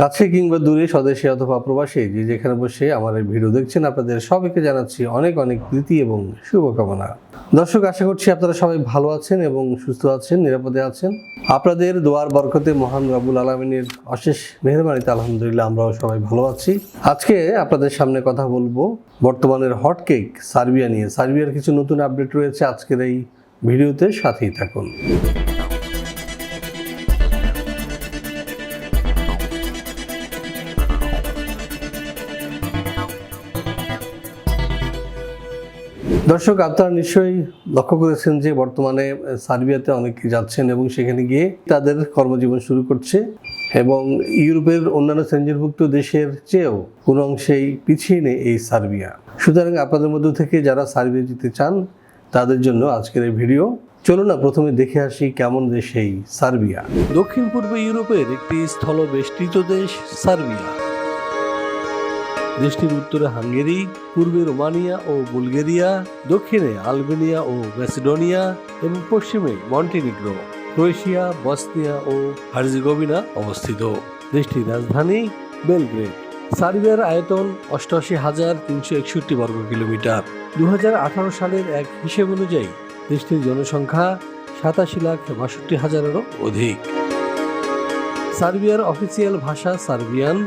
কাছে কিংবা দূরে স্বদেশে অথবা প্রবাসে, যে যেখানে বসে আমার এই ভিডিও দেখছেন, আপনাদের সবাইকে জানাচ্ছি অনেক অনেক প্রীতি এবং শুভকামনা। দর্শক, আশা করছি আপনারা সবাই ভালো আছেন এবং সুস্থ আছেন, নিরাপদে আছেন। আপনাদের দোয়ার বরকতে মহান রাবুল আলমিনের অশেষ মেহরবানিতে আলহামদুলিল্লাহ আমরাও সবাই ভালো আছি। আজকে আপনাদের সামনে কথা বলব বর্তমানের হট কেক সার্বিয়া নিয়ে। সার্বিয়ার কিছু নতুন আপডেট রয়েছে আজকের এই ভিডিওতে, সাথেই থাকুন। দর্শক, আপনারা নিশ্চয়ই লক্ষ্য করেছেন যে বর্তমানে সার্বিয়াতে অনেকে যাচ্ছেন এবং সেখানে গিয়ে তাদের কর্মজীবন শুরু করছে এবং ইউরোপের অন্যান্য সেঞ্জনভুক্ত দেশের চেয়েও কোনো অংশেই পিছিয়ে নেই এই সার্বিয়া। সুতরাং আপনাদের মধ্য থেকে যারা সার্বিয়া যেতে চান, তাদের জন্য আজকের এই ভিডিও। চলো না, প্রথমে দেখে আসি কেমন দেশ এই সার্বিয়া। দক্ষিণ পূর্ব ইউরোপের একটি স্থলবেষ্টিত দেশ সার্বিয়া। দেশটির উত্তরে হাঙ্গেরি, পূর্বে রোমানিয়া ও বুলগেরিয়া, দক্ষিণে আলবেনিয়া ও ম্যাসিডোনিয়া এবং পশ্চিমে মন্টিনিগ্রো, ক্রোয়েশিয়া, বসনিয়া ও হার্জিগোভিনা অবস্থিত। দেশটির রাজধানী বেলগ্রেড। সার্বিয়ার আয়তন অষ্টআশি হাজার তিনশো একষট্টি বর্গ কিলোমিটার। দু হাজার আঠারো সালের এক হিসেব অনুযায়ী দেশটির জনসংখ্যা সাতাশি লাখ বাষট্টি হাজারেরও অধিক। সার্বিয়ার অফিসিয়াল ভাষা সার্বিয়ান।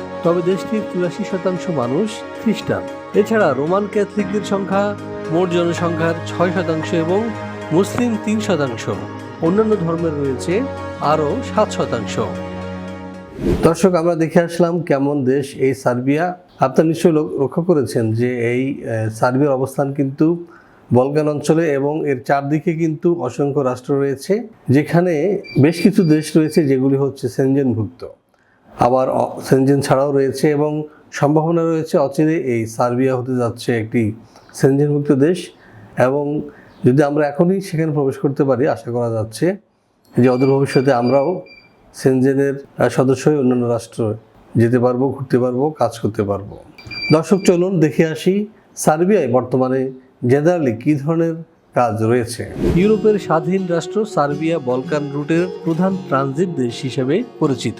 তবে দেশটির চুরাশি শতাংশ মানুষ খ্রিস্টান। এছাড়া রোমান ক্যাথলিকদের সংখ্যা মোট জনসংখ্যার ছয় শতাংশ এবং মুসলিম তিন শতাংশ। অন্যান্য ধর্মের রয়েছে আরও সাত শতাংশ। দর্শক, আমরা দেখে আসলাম কেমন দেশ এই সার্বিয়া। আপনারা নিশ্চয়ই লক্ষ্য করেছেন যে এই সার্বিয়ার অবস্থান কিন্তু বলকান অঞ্চলে এবং এর চারদিকে কিন্তু অসংখ্য রাষ্ট্র রয়েছে, যেখানে বেশ কিছু দেশ রয়েছে যেগুলি হচ্ছে সেনজেনভুক্ত। আবার সেনজেন ছাড়াও রয়েছে এবং সম্ভাবনা রয়েছে অচিরে এই সার্বিয়া হতে যাচ্ছে একটি সেনজেনভুক্ত দেশ এবং যদি আমরা এখনই সেখানে প্রবেশ করতে পারি, আশা করা যাচ্ছে যে অদূর ভবিষ্যতে আমরাও সেনজেনের সদস্য হয়ে অন্যান্য রাষ্ট্র যেতে পারব, ঘুরতে পারব, কাজ করতে পারব। দর্শক, চলুন দেখে আসি সার্বিয়ায় বর্তমানে জেনারেলি কী ধরনের কাজ রয়েছে। ইউরোপের স্বাধীন রাষ্ট্র সার্বিয়া বলকান রুটের প্রধান ট্রানজিট দেশ হিসেবে পরিচিত।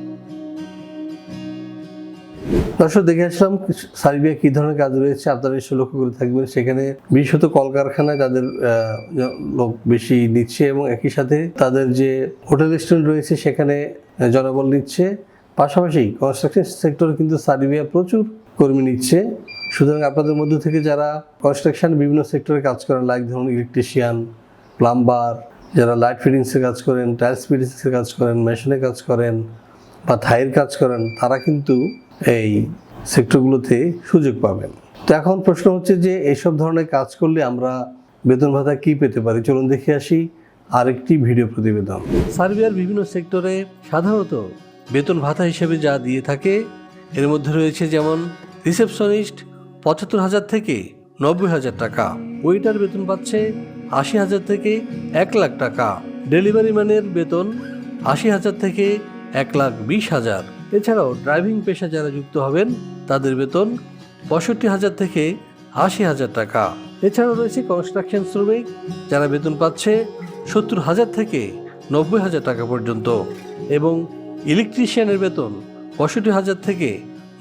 দর্শক, দেখে আসলাম সার্বিয়া কি ধরনের কাজ রয়েছে, আপনারা নিশ্চয় লক্ষ্য করে থাকবেন। সেখানে বিশেষত কলকারখানায় তাদের লোক বেশি নিচ্ছে এবং একই সাথে তাদের যে হোটেল রেস্টুরেন্ট রয়েছে সেখানে জনবল নিচ্ছে। পাশাপাশি কনস্ট্রাকশন সেক্টরে কিন্তু সার্বিয়া প্রচুর কর্মী নিচ্ছে। সুতরাং আপনাদের মধ্যে থেকে যারা কনস্ট্রাকশন বিভিন্ন সেক্টরে কাজ করেন লাইক ধরুন ইলেকট্রিশিয়ান প্লাম্বার যারা লাইট ফিটিংসের কাজ করেন টাইলস ফিটিংসের কাজ করেন মেশিনের কাজ করেন বা থাইয়ের কাজ করেন, তারা কিন্তু এই সেক্টরগুলোতে সুযোগ পাবেন। তো এখন প্রশ্ন হচ্ছে যে এইসব ধরনের কাজ করলে আমরা বেতন ভাতা কি পেতে পারি? চলুন দেখে আসি আরেকটি ভিডিও প্রতিবেদন। সার্বিয়ার বিভিন্ন সেক্টরে সাধারণত বেতন ভাতা হিসেবে যা দিয়ে থাকে, এর মধ্যে রয়েছে যেমন রিসেপশনিস্ট পঁচাত্তর হাজার থেকে নব্বই হাজার টাকা, ওয়েটার বেতন পাচ্ছে আশি হাজার থেকে এক লাখ টাকা, ডেলিভারি ম্যানের বেতন আশি হাজার থেকে এক লাখ বিশ হাজার। এছাড়াও ড্রাইভিং পেশা যারা যুক্ত হবেন, তাদের বেতন পঁয়ষট্টি হাজার থেকে আশি হাজার টাকা। এছাড়াও রয়েছে কনস্ট্রাকশন শ্রমিক, যারা বেতন পাচ্ছে সত্তর হাজার থেকে নব্বই হাজার টাকা পর্যন্ত এবং ইলেকট্রিশিয়ানের বেতন পঁয়ষট্টি হাজার থেকে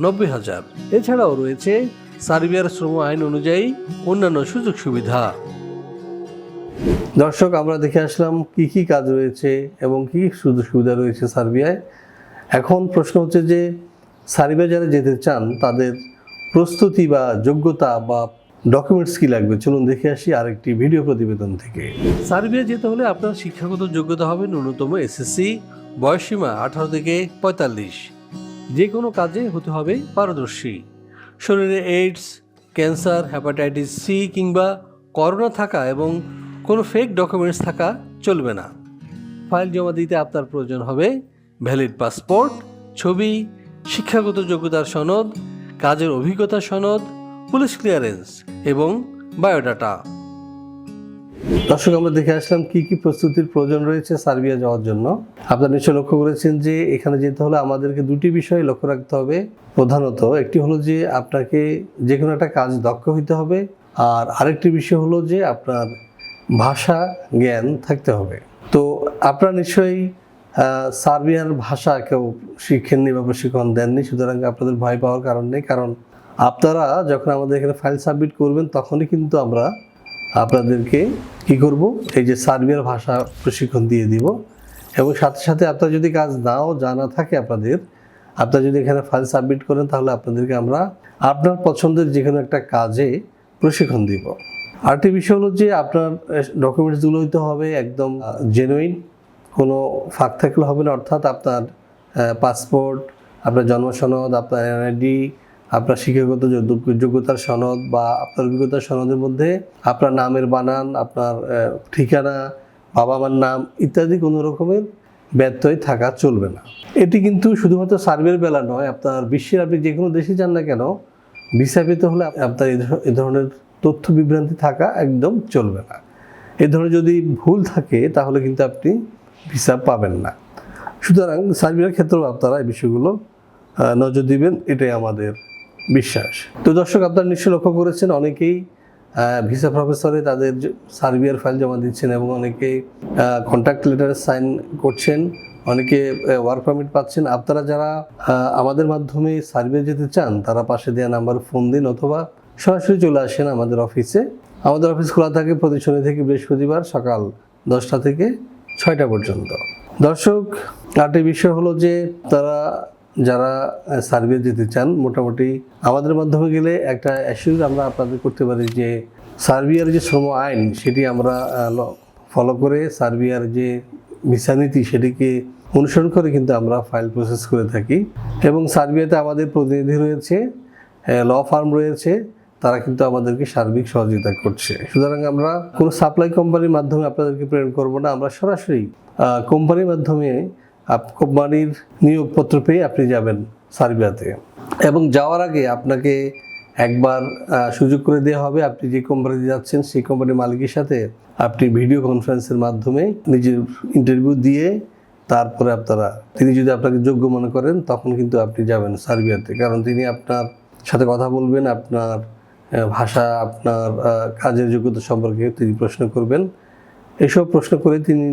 নব্বই হাজার। এছাড়াও রয়েছে সার্বিয়ার শ্রম আইন অনুযায়ী অন্যান্য সুযোগ সুবিধা। দর্শক, আমরা দেখে আসলাম কি কি কাজ রয়েছে এবং কি কি সুযোগ সুবিধা রয়েছে সার্বিয়ায়। এখন প্রশ্ন হচ্ছে যে সার্বিয়া যারা যেতে চান, তাদের প্রস্তুতি বা যোগ্যতা বা ডকুমেন্টস কি লাগবে? চলুন দেখে আসি আরেকটি ভিডিও প্রতিবেদন থেকে। সার্বিয়া যেতে হলে আপনার শিক্ষাগত যোগ্যতা হবে ন্যূনতম এসএসসি বয়সসীমা আঠারো থেকে পঁয়তাল্লিশ। যে কোনো কাজে হতে হবে পারদর্শী। শরীরে এইডস ক্যান্সার হ্যাপাটাইটিস সি কিংবা করোনা থাকা এবং কোনো ফেক ডকুমেন্টস থাকা চলবে না। ফাইল জমা দিতে আপনার প্রয়োজন হবে ভ্যালিড পাসপোর্ট, ছবি, শিক্ষাগত যোগ্যতার সনদ, কাজের অভিজ্ঞতা সনদ, পুলিশ ক্লিয়ারেন্স এবং বায়োডাটা। দর্শক, আমরা দেখে আসলাম কি কি প্রস্তুতির প্রয়োজন রয়েছে সার্বিয়া যাওয়ার জন্য। আপনারা নিশ্চয় লক্ষ্য করেছেন যে এখানে যেতে হলে আমাদেরকে দুটি বিষয় লক্ষ্য রাখতে হবে। প্রধানত, একটি হলো যে আপনাকে যে কোনো একটা কাজ দক্ষ হইতে হবে আর আরেকটি বিষয় হলো যে আপনার ভাষা জ্ঞান থাকতে হবে। তো আপনারা নিশ্চয়ই আহ, সার্বিয়ার ভাষা কেউ শিখেননি বা প্রশিক্ষণ দেননি সুতরাং আপনাদের ভয় পাওয়ার কারণ নেই। কারণ আপনারা যখন আমাদের এখানে ফাইল সাবমিট করবেন তখনই কিন্তু আমরা আপনাদেরকে কি করব? এই যে সার্বিয়ার ভাষা প্রশিক্ষণ দিয়ে দিব। এবং সাথে সাথে আপনার যদি কাজ নাও জানা থাকে আপনাদের আপনারা যদি এখানে ফাইল সাবমিট করেন তাহলে আপনাদেরকে আমরা আপনার পছন্দের যে কোনো একটা কাজে প্রশিক্ষণ দিব। আরেকটি বিষয় হলো যে আপনার ডকুমেন্টসগুলো হইতে হবে একদম জেনুইন ফাঁক থাকলে হবে না, অর্থাৎ আপনার পাসপোর্ট, আপনার জন্ম সনদ আপনার এনআইডি আপনার শিক্ষাগত যোগ্য- যোগ্যতার সনদ বা আপনার অভিজ্ঞতার সনদের মধ্যে আপনার নামের বানান, আপনার ঠিকানা বাবা মার নাম ইত্যাদি কোনো রকমের ব্যত্যয় থাকা চলবে না। এটি কিন্তু শুধুমাত্র সার্ভের বেলা নয়, আপনার বিশ্বের আপনি যে কোনো দেশে যান না কেন, ভিসা পেতে হলে আপনার এ ধরনের তথ্য বিভ্রান্তি থাকা একদম চলবে না। এ ধরনের যদি ভুল থাকে, তাহলে কিন্তু আপনি ভিসা পাবেন না। সুতরাং সার্বিয়ার ক্ষেত্রেও আপনারা এই বিষয়গুলো নজর দিবেন, এটাই আমাদের বিশ্বাস। তো দর্শক, আপনারা নিশ্চয়ই লক্ষ্য করেছেন, অনেকেই ভিসা প্রফেসরে তাদের সার্বিয়ার ফাইল জমা দিচ্ছেন এবং অনেকে কন্ট্যাক্ট লেটার সাইন করছেন, অনেকে ওয়ার্ক পারমিট পাচ্ছেন। আপনারা যারা আমাদের মাধ্যমে সার্বিয়া যেতে চান, তারা পাশে দেওয়া নাম্বার ফোন দিন অথবা সরাসরি চলে আসেন আমাদের অফিসে আমাদের অফিস খোলা থাকে প্রতি শনি থেকে বৃহস্পতিবার সকাল দশটা থেকে ছয়টা পর্যন্ত। দর্শক, আরেকটি বিষয় হলো যে তারা, যারা সার্ভিস দিতে চান, মোটামুটি আমাদের মাধ্যমে গেলে একটা অ্যাসিউর আমরা আপনাদের করতে পারি যে সার্বিয়ার যে শ্রম আইন, সেটি আমরা ফলো করে সার্বিয়ার যে ভিসা নীতি সেটিকে অনুসরণ করে কিন্তু আমরা ফাইল প্রসেস করে থাকি। এবং সার্বিয়াতে আমাদের প্রতিনিধি রয়েছে ল ফার্ম রয়েছে তারা কিন্তু আমাদেরকে সার্বিক সহযোগিতা করছে। সুতরাং আমরা কোনো সাপ্লাই কোম্পানির মাধ্যমে আপনাদেরকে প্রেরণ করব না, আমরা সরাসরি কোম্পানির মাধ্যমে কোম্পানির নিয়োগপত্র পেয়ে আপনি যাবেন সার্বিয়াতে। এবং যাওয়ার আগে আপনাকে একবার সুযোগ করে দেওয়া হবে, আপনি যে কোম্পানিতে যাচ্ছেন, সেই কোম্পানির মালিকের সাথে আপনি ভিডিও কনফারেন্সের মাধ্যমে নিজের ইন্টারভিউ দিয়ে তারপরে আপনারা, তিনি যদি আপনাকে যোগ্য মনে করেন, তখন কিন্তু আপনি যাবেন সার্বিয়াতে। কারণ তিনি আপনার সাথে কথা বলবেন, আপনার ভাষা আপনার কাজের যোগ্যতা সম্পর্কে তিনি প্রশ্ন করবেন। এসব প্রশ্ন করে তিনি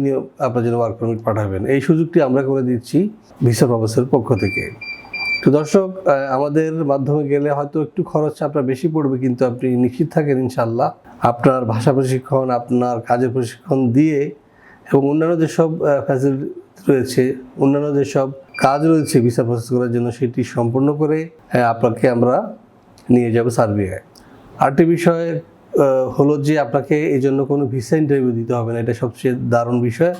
আপনার জন্য ওয়ার্ক পারমিট পাঠাবেন। এই সুযোগটি আমরা করে দিচ্ছি ভিসা প্রফেসরের পক্ষ থেকে। তো দর্শক আমাদের মাধ্যমে গেলে হয়তো একটু খরচ আপনার বেশি পড়বে, কিন্তু আপনি নিশ্চিত থাকেন ইনশাল্লাহ আপনার ভাষা প্রশিক্ষণ, আপনার কাজের প্রশিক্ষণ দিয়ে এবং অন্যান্য যেসব ফ্যাসিলিটি রয়েছে, অন্যান্য যেসব কাজ রয়েছে ভিসা প্রসেস করার জন্য সেটি সম্পূর্ণ করে আপনাকে আমরা নিয়ে যাব সার্বিয়ায় আরেকটি বিষয় হলো যে আপনাকে এই জন্য কোনো ভিসা ইন্টারভিউ দিতে হবে না, এটা সবচেয়ে দারুণ বিষয়।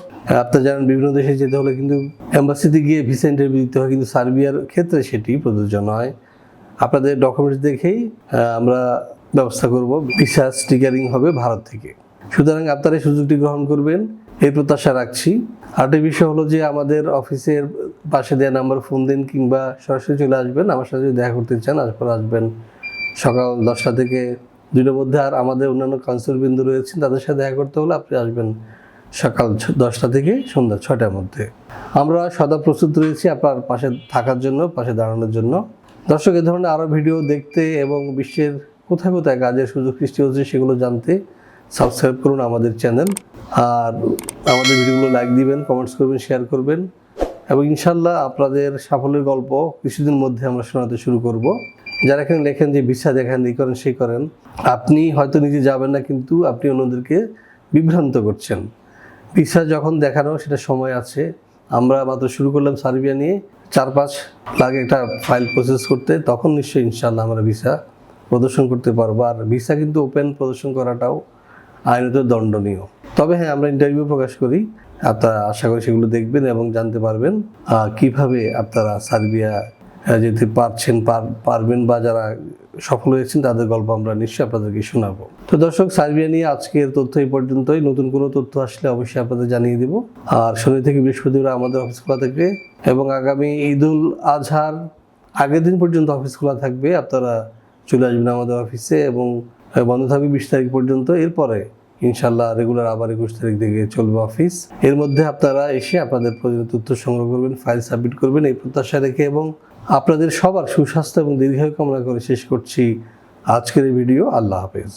আপনারা জানেন, বিভিন্ন দেশে যেতে হলে কিন্তু এম্বাসিতে গিয়ে ভিসা ইন্টারভিউ দিতে হয়, কিন্তু সার্বিয়ার ক্ষেত্রে সেটি প্রযোজ্য নয়। আপনাদের ডকুমেন্টস দেখেই আমরা ব্যবস্থা করব, ভিসা স্টিকারিং হবে ভারত থেকে। সুতরাং আপনারা সুযোগটি গ্রহণ করবেন, এই প্রত্যাশা রাখছি। আরেকটি বিষয় হলো যে আমাদের অফিসের পাশে দেওয়া নাম্বার ফোন দিন কিংবা সরাসরি চলে আসবেন, আমার সাথে দেখা করতে চান আসবেন। সকাল দশটা থেকে দুটোর মধ্যে আর আমাদের অন্যান্য কাউন্সিল বিন্দু রয়েছেন, তাদের সাথে দেখা করতে হলে আপনি আসবেন সকাল দশটা থেকে সন্ধ্যা ছটার মধ্যে। আমরা সদা প্রস্তুত রয়েছি আপনার পাশে থাকার জন্য, পাশে দাঁড়ানোর জন্য। দর্শক, এ ধরনের আরও ভিডিও দেখতে এবং বিশ্বের কোথায় কোথায় কাজের সুযোগ সৃষ্টি হচ্ছে সেগুলো জানতে সাবস্ক্রাইব করুন আমাদের চ্যানেল। আর আমাদের ভিডিওগুলো লাইক দিবেন কমেন্টস করবেন শেয়ার করবেন। এবং ইনশাল্লাহ আপনাদের সাফল্যের গল্প কিছুদিন মধ্যে আমরা শোনাতে শুরু করব। যারা এখানে লেখেন যে ভিসা দেখান এই করেন, সেই করেন, আপনি হয়তো নিজে যাবেন না, কিন্তু আপনি অন্যদেরকে বিভ্রান্ত করছেন। ভিসা যখন দেখানো, সেটা সময় আছে। আমরা মাত্র শুরু করলাম সার্বিয়া নিয়ে চার পাঁচ লাগে একটা ফাইল প্রসেস করতে, তখন নিশ্চয়ই ইনশাল্লাহ আমরা ভিসা প্রদর্শন করতে পারব। আর ভিসা কিন্তু ওপেন প্রদর্শন করাটাও আইনত দণ্ডনীয়। তবে হ্যাঁ আমরা ইন্টারভিউ প্রকাশ করি। আপনারা আশা করি সেগুলো দেখবেন এবং জানতে পারবেন কীভাবে আপনারা সার্বিয়া যেতে পারছেন, পার- পারবেন বা যারা সফল হয়েছেন, তাদের গল্প আমরা নিশ্চয়ই আপনাদেরকে শোনাবো। তো দর্শক সার্বিয়া নিয়ে আজকের তথ্য এই পর্যন্তই। নতুন কোনো তথ্য আসলে অবশ্যই আপনাদের জানিয়ে দেব। আর শনি থেকে বৃহস্পতিবার আমাদের অফিস খোলা থাকবে এবং আগামী ঈদুল আজহার আগের দিন পর্যন্ত অফিস খোলা থাকবে। আপনারা চলে আসবেন আমাদের অফিসে এবং বন্ধ থাকবে বিশ তারিখ পর্যন্ত। এরপরে ইনশাল্লাহ রেগুলার আবার একুশ তারিখ থেকে চলবে অফিস। এর মধ্যে আপনারা এসে আপনাদের প্রয়োজনীয় তথ্য সংগ্রহ করবেন ফাইল সাবমিট করবেন। এই প্রত্যাশা রেখে এবং আপনাদের সবার সুস্বাস্থ্য এবং দীর্ঘায়ু কামনা করে শেষ করছি আজকের ভিডিও। আল্লাহ হাফেজ।